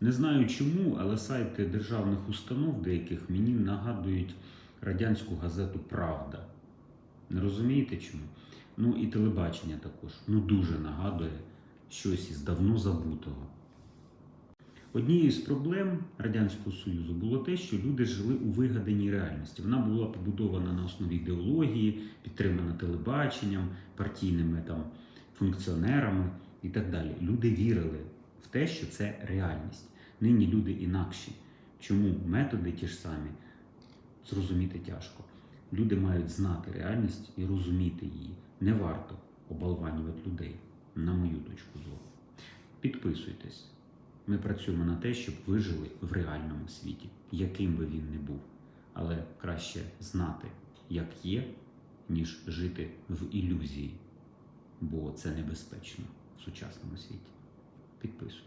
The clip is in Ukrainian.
Не знаю чому, але сайти державних установ деяких мені нагадують радянську газету Правда. Не розумієте чому? Ну і телебачення також. Ну дуже нагадує щось із давно забутого. Однією з проблем Радянського Союзу було те, що люди жили у вигаданій реальності. Вона була побудована на основі ідеології, підтримана телебаченням, партійними там функціонерами і так далі. Люди вірили в те, що це реальність. Нині люди інакші. Чому методи ті ж самі зрозуміти тяжко. Люди мають знати реальність і розуміти її. Не варто оболванювати людей, на мою точку зору. Підписуйтесь. Ми працюємо на те, щоб ви жили в реальному світі, яким би він не був. Але краще знати, як є, ніж жити в ілюзії, бо це небезпечно Por isso.